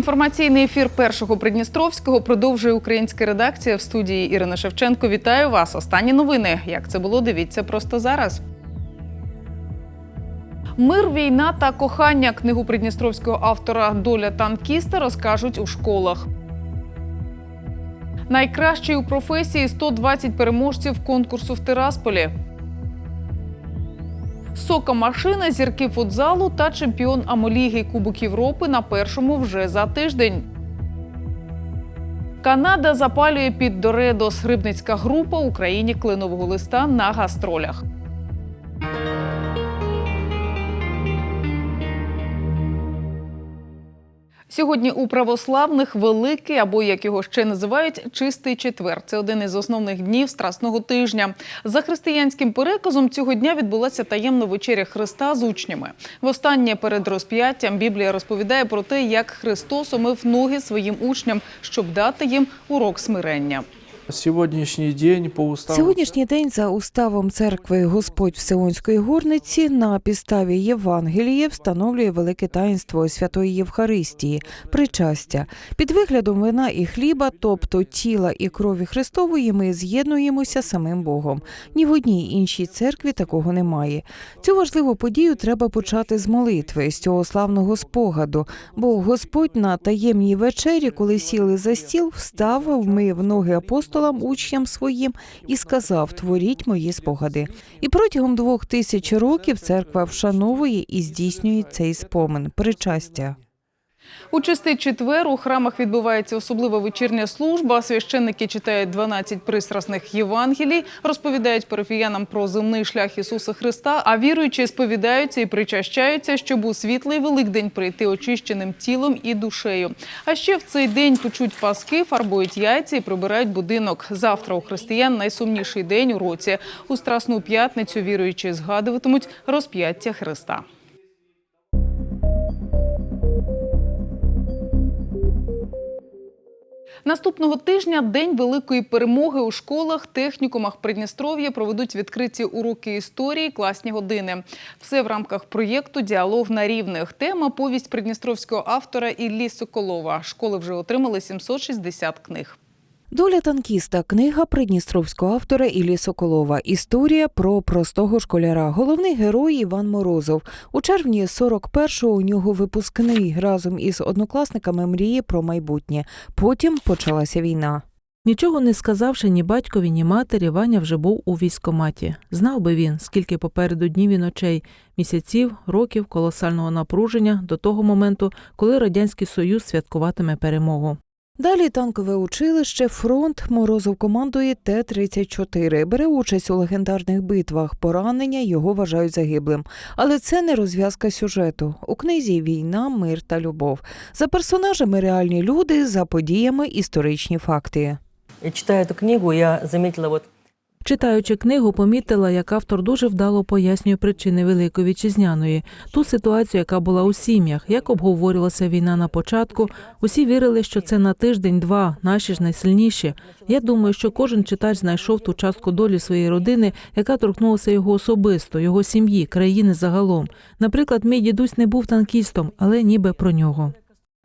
Інформаційний ефір першого Придністровського продовжує українська редакція в студії Ірина Шевченко. Вітаю вас. Останні новини. Як це було, дивіться просто зараз. Мир, війна та кохання книгу придністровського автора Доля танкіста розкажуть у школах. Найкращий у професії 120 переможців конкурсу в Тирасполі. Сока машина, зірки футзалу та чемпіон Амоліги Кубок Європи на першому вже за тиждень. Канада запалює під Доредос. Рибницька група Україні клинового листа на гастролях. Сьогодні у православних великий, або як його ще називають, чистий четвер. Це один із основних днів страсного тижня. За християнським переказом цього дня відбулася таємна вечеря Христа з учнями. Востаннє перед розп'яттям Біблія розповідає про те, як Христос омив ноги своїм учням, щоб дати їм урок смирення. Сьогоднішній день по уставу Сьогоднішній день за уставом церкви Господь Всеонської горниці на підставі Євангелії встановлює велике таїнство Святої Євхаристії, причастя. Під виглядом вина і хліба, тобто тіла і крові Христової, ми з'єднуємося самим Богом. Ні в одній іншій церкві такого немає. Цю важливу подію треба почати з молитви, з цього славного спогаду. Бо Господь на таємній вечері, коли сіли за стіл, встав, вмив ноги апостолам, учням своїм і сказав: Творіть мої спогади. І протягом двох тисяч років церква вшановує і здійснює цей спомин причастя. У чистий четвер у храмах відбувається особлива вечірня служба. Священники читають 12 пристрасних Євангелій, розповідають парафіянам про земний шлях Ісуса Христа. А віруючі сповідаються і причащаються, щоб у світлий Великдень прийти очищеним тілом і душею. А ще в цей день печуть паски, фарбують яйця і прибирають будинок. Завтра у християн найсумніший день у році. У Страсну п'ятницю віруючі згадуватимуть розп'яття Христа. Наступного тижня день великої перемоги у школах, технікумах Придністров'я проведуть відкриті уроки історії, класні години. Все в рамках проєкту Діалог на рівних. Тема повість придністровського автора Іллі Соколова. Школи вже отримали 760 книг. Доля танкіста книга придністровського автора Іллі Соколова. Історія про простого школяра. Головний герой Іван Морозов. У червні 41-го у нього випускний разом із однокласниками мріє про майбутнє. Потім почалася війна. Нічого не сказавши ні батькові, ні матері, Ваня вже був у військкоматі. Знав би він, скільки попереду днів і ночей, місяців, років колосального напруження до того моменту, коли радянський союз святкуватиме перемогу. Далі танкове училище, фронт, Морозов командує Т-34. Бере участь у легендарних битвах. Поранення його вважають загиблим. Але це не розв'язка сюжету. У книзі війна, мир та любов. За персонажами реальні люди, за подіями історичні факти. Читаю эту книгу, я замітила, вот Читаючи книгу, помітила, як автор дуже вдало пояснює причини Великої Вітчизняної, ту ситуацію, яка була у сім'ях, як обговорювалася війна на початку. Усі вірили, що це на тиждень-два, наші ж найсильніші. Я думаю, що кожен читач знайшов ту частку долі своєї родини, яка торкнулася його особисто, його сім'ї, країни загалом. Наприклад, мій дідусь не був танкістом, але ніби про нього.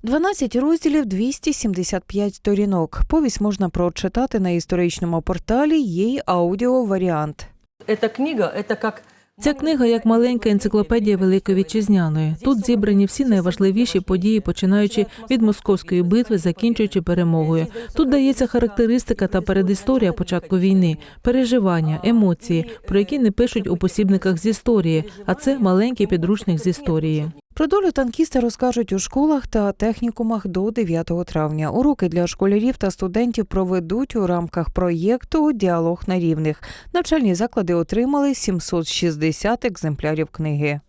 12 розділів, 275 сторінок. Повість можна прочитати на історичному порталі. Є й аудіоваріант. эта книга, это как Ця книга як маленька енциклопедія Великої Вітчизняної. Тут зібрані всі найважливіші події, починаючи від московської битви, закінчуючи перемогою. Тут дається характеристика та передісторія початку війни, переживання, емоції, про які не пишуть у посібниках з історії, а це маленький підручник з історії. Про долю танкіста розкажуть у школах та технікумах до 9 травня. Уроки для школярів та студентів проведуть у рамках проєкту Діалог на рівних. Навчальні заклади отримали 760 екземплярів книги.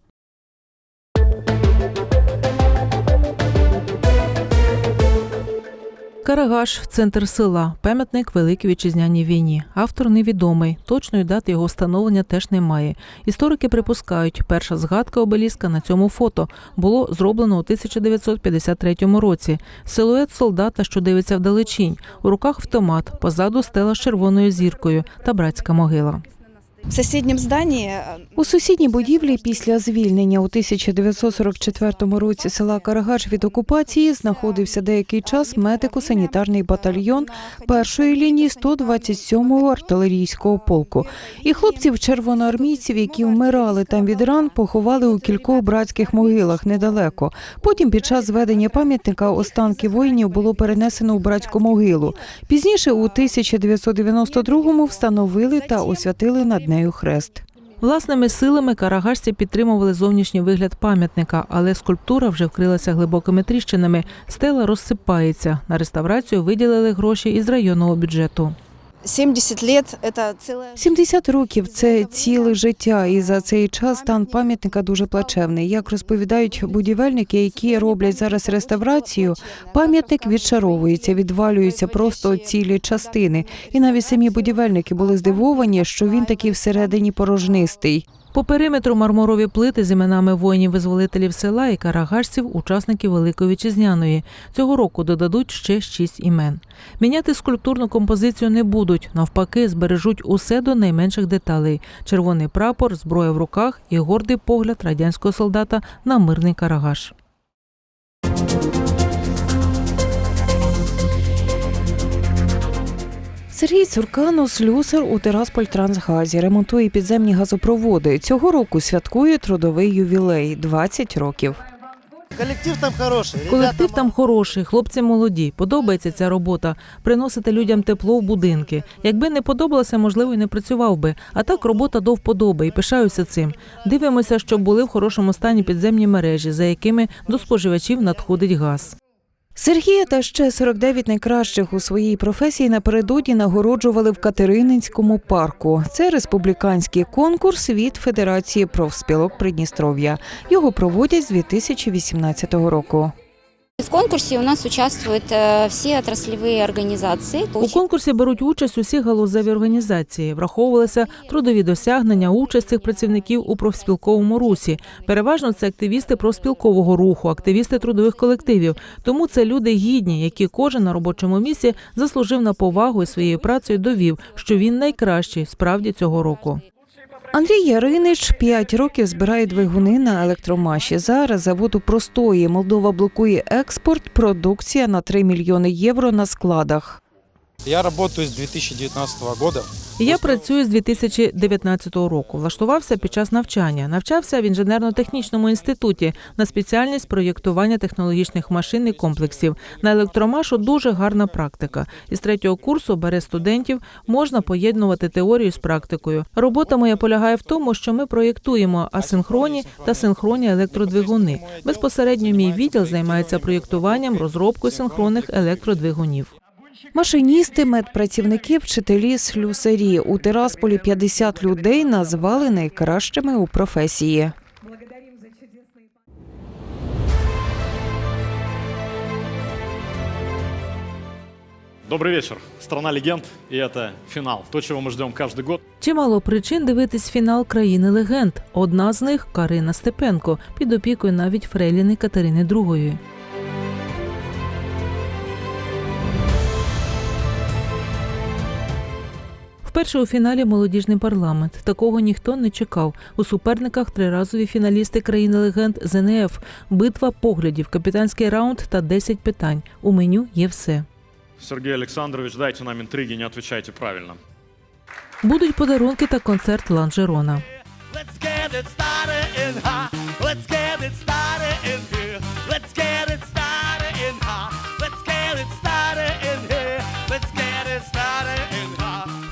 Карагаш, центр села, пам'ятник Великій Вітчизняній війні. Автор невідомий. Точної дати його встановлення теж немає. Історики припускають, перша згадка обеліска на цьому фото було зроблено у 1953 році. Силует солдата, що дивиться вдалечінь, у руках автомат, позаду стела з червоною зіркою та братська могила. В соседнем здании э, У сусідній будівлі після звільнення у 1944 році села Карагаш від окупації знаходився деякий час медико-санітарний батальйон першої лінії 127-го артилерійського полку. І хлопців червоноармійців, які вмирали там від ран, поховали у кількох братських могилах недалеко. Потім під час зведення пам'ятника останки воїнів було перенесено у братську могилу. Пізніше у 1992-му встановили та освятили над нею хрест. Власними силами карагашці підтримували зовнішній вигляд пам'ятника, але скульптура вже вкрилася глибокими тріщинами. Стела розсипається. На реставрацію виділили гроші із районного бюджету. 70 лет – это целое... 70 років це ціле життя, і за цей час стан пам'ятника дуже плачевний. Як розповідають будівельники, які роблять зараз реставрацію, пам'ятник відшаровується, відвалюються просто цілі частини. І навіть самі будівельники були здивовані, що він такий всередині порожнистий. По периметру мармурові плити з іменами воїнів-визволителів села і карагашців, учасників Великої Вітчизняної. Цього року додадуть ще шість імен. Міняти скульптурну композицію не будуть. Навпаки, збережуть усе до найменших деталей: червоний прапор, зброя в руках і гордий погляд радянського солдата на мирний карагаш. Сергій Цуркано слюсар у Тирасполь-Трансгазі ремонтує підземні газопроводи. Цього року святкує трудовий ювілей 20 років. Коллектив там хороший. Колектив там хороший, хлопці молоді. Подобається ця робота. Приносити людям тепло в будинки. Якби не подобалося, можливо, і не працював би. А так робота до вподоби і пишаюся цим. Дивимося, щоб були в хорошому стані підземні мережі, за якими до споживачів надходить газ. Сергія та ще 49 найкращих у своїй професії напередодні нагороджували в Катерининському парку. Це республіканський конкурс від Федерації профспілок Придністров'я. Його проводять з 2018 року. В конкурсе у нас участвуют э, все отраслевые организации. У конкурсі беруть участь усі галузеві організації. Враховувалися трудові досягнення, участь цих працівників у профспілковому русі. Переважно це активісти профспілкового руху, активісти трудових колективів. Тому це люди гідні, які кожен на робочому місці заслужив на повагу і своєю працею довів, що він найкращий справді цього року. Андрій Яринич 5 років збирає двигуни на електромаші. Зараз завод у простої Молдова блокує експорт. Продукція на 3 мільйони євро на складах. Я працюю з 2019 года. Я працюю з 2019 року. Влаштувався під час навчання. Навчався в інженерно-технічному інституті на спеціальність проєктування технологічних машин і комплексів. На електромашу дуже гарна практика. Із третього курсу бере студентів, можна поєднувати теорію з практикою. Робота моя полягає в тому, що ми проєктуємо асинхронні та синхронні електродвигуни. Безпосередньо мій відділ займається проєктуванням, розробкою синхронних електродвигунів. Машиністи, медпрацівники, вчителі, слюсарі. У Тирасполі 50 людей назвали найкращими у професії. Добрый вечер. Страна легенд, и это финал. То, чего мы ждем каждый год. Чимало причин дивитись фінал країни легенд. Одна з них Карина Степенко, під опікою навіть Фрейліни Катерини II. Вперше у фіналі молодіжний парламент. Такого ніхто не чекав. У суперниках триразові фіналісти країни легенд ЗНФ, битва поглядів, капітанський раунд та 10 питань. У меню є все. Сергей Александрович, дайте нам интриги, не отвечайте правильно. Будуть подарунки та концерт Ланжерона. Let's get it started in high. Let's get it started in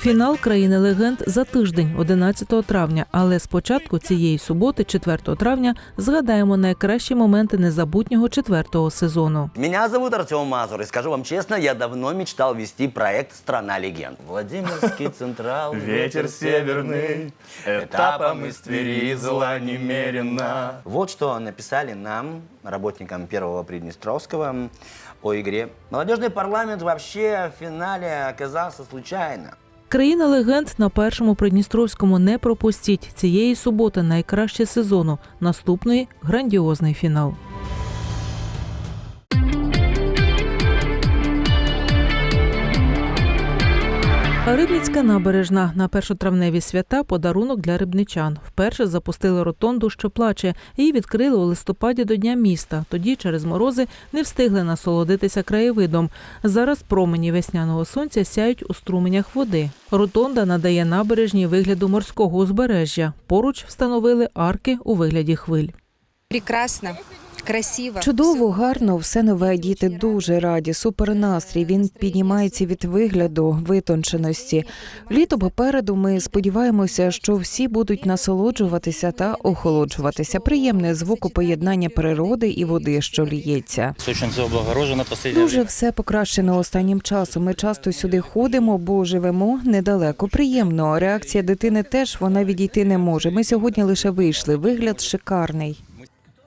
Фінал країни легенд за тиждень, 11 травня. Але спочатку цієї суботи, 4 травня, згадаємо найкращі моменти незабутнього четвертого сезону. Меня зовут Артем Мазур, и скажу вам честно, я давно мечтал вести проект «Страна легенд». Владимирский Централ, ветер северный, этапом из Твери зла немерено. Вот что написали нам, работникам Первого Приднестровского, о игре. Молодежный парламент вообще в финале оказался случайно. Країна легенд на першому Придністровському не пропустіть цієї суботи найкраще сезону. Наступний грандіозний фінал. Рибницька набережна на першотравневі свята подарунок для рибничан. Вперше запустили ротонду, що плаче. Її відкрили у листопаді до Дня міста. Тоді через морози не встигли насолодитися краєвидом. Зараз промені весняного сонця сяють у струменях води. Ротонда надає набережній вигляду морського узбережжя. Поруч встановили арки у вигляді хвиль. прекрасно, красиво. Чудово, гарно, все нове. Діти дуже раді. Супер настрій. Він піднімається від вигляду, витонченості. Літо попереду. Ми сподіваємося, що всі будуть насолоджуватися та охолоджуватися. Приємне звукопоєднання природи і води, що ліється. Дуже все покращено останнім часом. Ми часто сюди ходимо, бо живемо недалеко. Приємно. Реакція дитини теж вона відійти не може. Ми сьогодні лише вийшли. Вигляд шикарний.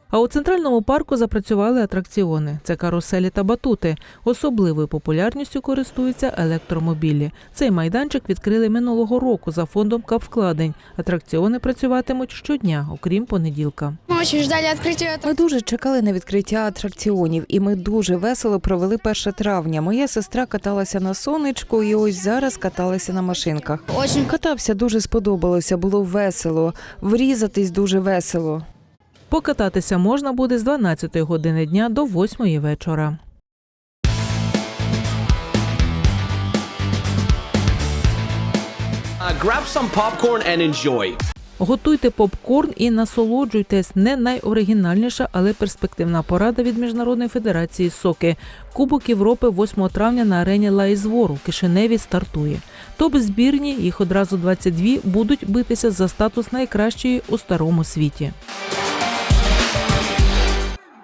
А у центральному парку запрацювали атракціони. Це каруселі та батути. Особливою популярністю користуються електромобілі. Цей майданчик відкрили минулого року за фондом капвкладень. Атракціони працюватимуть щодня, окрім понеділка. Ждали. Ми дуже чекали на відкриття атракціонів, і ми дуже весело провели 1 травня. Моя сестра каталася на сонечку, і ось зараз каталася на машинках. Очень Катався дуже сподобалося, було весело. Врізатись дуже весело. Покататися можна буде з 12 години дня до 8 вечора. grab some popcorn and enjoy. Готуйте попкорн і насолоджуйтесь. Не найоригінальніша, але перспективна порада від Міжнародної федерації соки. Кубок Європи 8 травня на арені Лаїзвору в Кишиневі стартує. Топ збірні, їх одразу 22, будуть битися за статус найкращої у старому світі.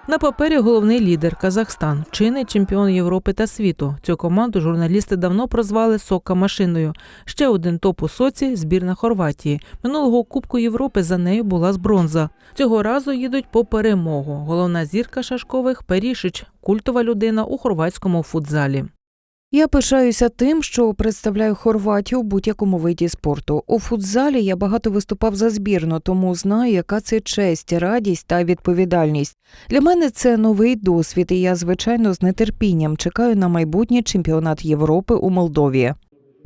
На папері головний лідер Казахстан, чинний чемпіон Європи та світу. Цю команду журналісти давно прозвали сока машиною. Ще один топ у соці збірна Хорватії. Минулого Кубку Європи за нею була з бронза. Цього разу їдуть по перемогу. Головна зірка шашкових Перішич, культова людина у хорватському футзалі. Я пишаюся тим, що представляю Хорватію у будь-якому виді спорту. У футзалі я багато виступав за збірну, тому знаю, яка це честь, радість та відповідальність. Для мене це новий досвід, і я звичайно з нетерпінням чекаю на майбутній чемпіонат Європи у Молдові.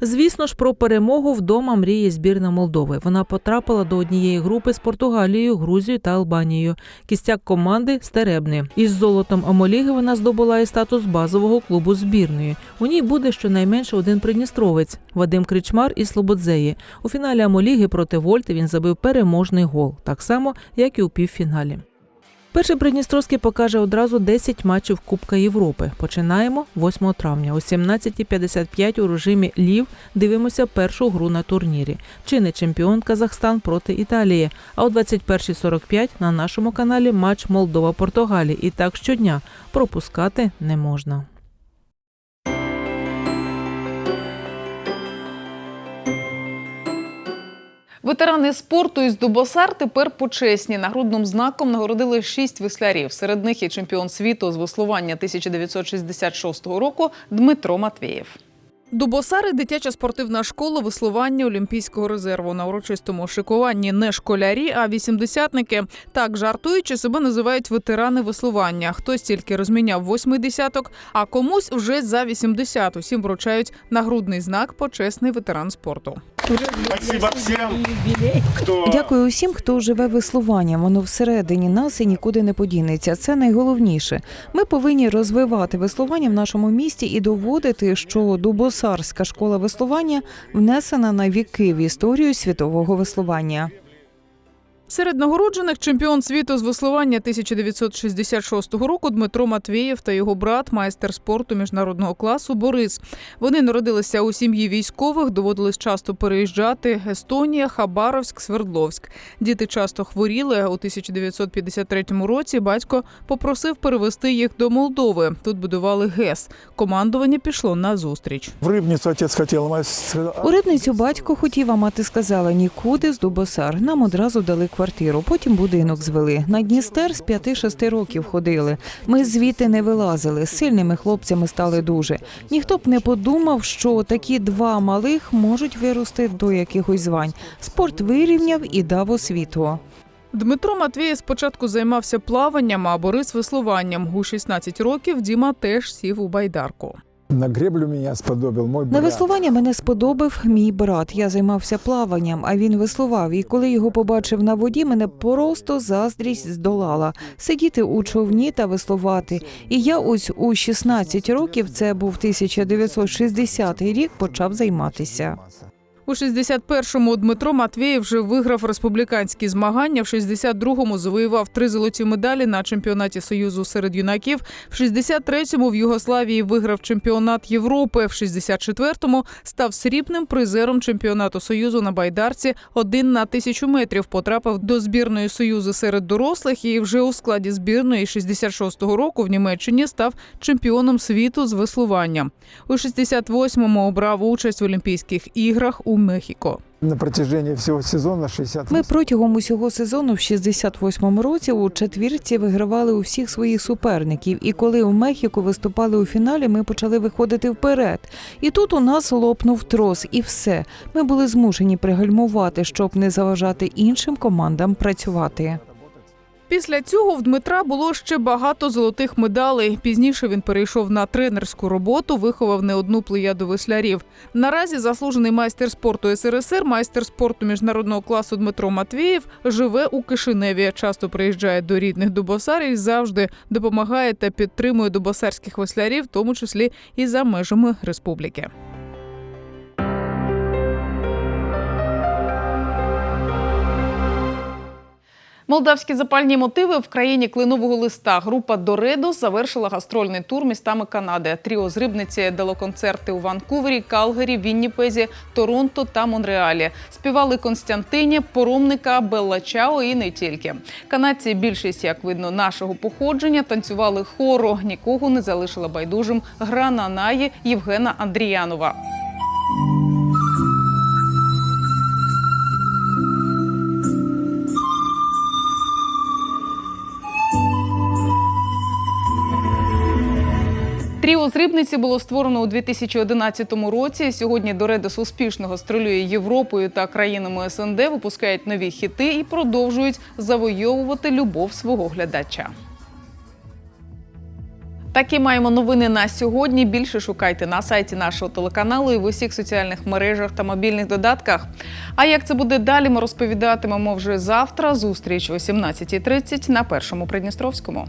Звісно ж, про перемогу вдома мріє збірна Молдови. Вона потрапила до однієї групи з Португалією, Грузією та Албанією. Кістяк команди стеребний. Із золотом Амоліги вона здобула і статус базового клубу збірної. У ній буде щонайменше один придністровець Вадим Кричмар із Слободзеї. У фіналі Амоліги проти Вольти він забив переможний гол, так само як і у півфіналі. Перший Придністровський покаже одразу 10 матчів Кубка Європи. Починаємо 8 травня. О 17.55 у режимі Лів дивимося першу гру на турнірі. Чинний чемпіон Казахстан проти Італії. А о 21.45 на нашому каналі матч Молдова-Португалії. І так щодня пропускати не можна. Ветерани спорту із Дубосар тепер почесні. Нагрудним знаком нагородили шість веслярів. Серед них є чемпіон світу з веслування 1966 року Дмитро Матвієв. Дубосари дитяча спортивна школа веслування Олімпійського резерву на урочистому шикуванні не школярі, а вісімдесятники. Так жартуючи себе називають ветерани веслування. Хтось тільки розміняв восьмий десяток, а комусь вже за 80. Усім вручають нагрудний знак почесний ветеран спорту. Спасибо всем, кто... Дякую усім, хто живе веслуванням. Воно всередині нас і нікуди не подінеться. Це найголовніше. Ми повинні розвивати веслування в нашому місті і доводити, що Дубосарська школа веслування внесена на віки в історію світового веслування. Серед нагороджених чемпіон світу з веслування 1966 року Дмитро Матвієв та його брат, майстер спорту міжнародного класу Борис. Вони народилися у сім'ї військових, доводилось часто переїжджати Естонія, Хабаровськ, Свердловськ. Діти часто хворіли. У 1953 році батько попросив перевести їх до Молдови. Тут будували ГЕС. Командування пішло на зустріч. В Рыбницу отец хотел. мать- У рибницю батько хотів, а мати сказала нікуди з Дубосар. Нам одразу дали квартиру. Потім будинок звели. На Дністер з 5-6 років ходили. Ми звідти не вилазили. Сильними хлопцями стали дуже. Ніхто б не подумав, що такі два малих можуть вирости до якихось звань. Спорт вирівняв і дав освіту. Дмитро Матвієв спочатку займався плаванням, а Борис веслуванням. У 16 років Діма теж сів у байдарку. На греблю мене сподобав мой На веслування мене сподобав мій брат. Я займався плаванням, а він веслував. І коли його побачив на воді, мене просто заздрість здолала сидіти у човні та веслувати. І я ось у 16 років, це був 1960 рік, почав займатися. У 61-му Дмитро Матвєєв вже виграв республіканські змагання. В 62-му завоював три золоті медалі на чемпіонаті Союзу серед юнаків. В 63-му в Югославії виграв чемпіонат Європи. В 64-му став срібним призером чемпіонату Союзу на байдарці. Один на тисячу метрів потрапив до збірної Союзу серед дорослих і вже у складі збірної 66-го року в Німеччині став чемпіоном світу з веслування. У 68-му обрав участь в Олімпійських іграх у Мехіко. На протяжении всього сезону 60 Ми протягом усього сезону в 68-му році у четвірці вигравали у всіх своїх суперників. І коли у Мехіко виступали у фіналі, ми почали виходити вперед. І тут у нас лопнув трос, і все. Ми були змушені пригальмувати, щоб не заважати іншим командам працювати. Після цього в Дмитра було ще багато золотих медалей. Пізніше він перейшов на тренерську роботу, виховав не одну плеяду веслярів. Наразі заслужений майстер спорту СРСР, майстер спорту міжнародного класу Дмитро Матвієв живе у Кишиневі. Часто приїжджає до рідних дубосарів і завжди допомагає та підтримує дубосарських веслярів, в тому числі і за межами республіки. Молдавські запальні мотиви в країні кленового листа. Група Доредос завершила гастрольний тур містами Канади. Тріо з рибниці дало концерти у Ванкувері, Калгарі, Вінніпезі, Торонто та Монреалі. Співали Константині, Поромника, Белла Чао і не тільки. Канадці більшість, як видно, нашого походження танцювали хору. Нікого не залишила байдужим гра на Євгена Андріянова. Тріо з рибниці було створено у 2011 році. Сьогодні Доредос успішно гастролює Європою та країнами СНД, випускають нові хіти і продовжують завойовувати любов свого глядача. Такі маємо новини на сьогодні. Більше шукайте на сайті нашого телеканалу і в усіх соціальних мережах та мобільних додатках. А як це буде далі, ми розповідатимемо вже завтра. Зустріч о 17.30 на першому Придністровському.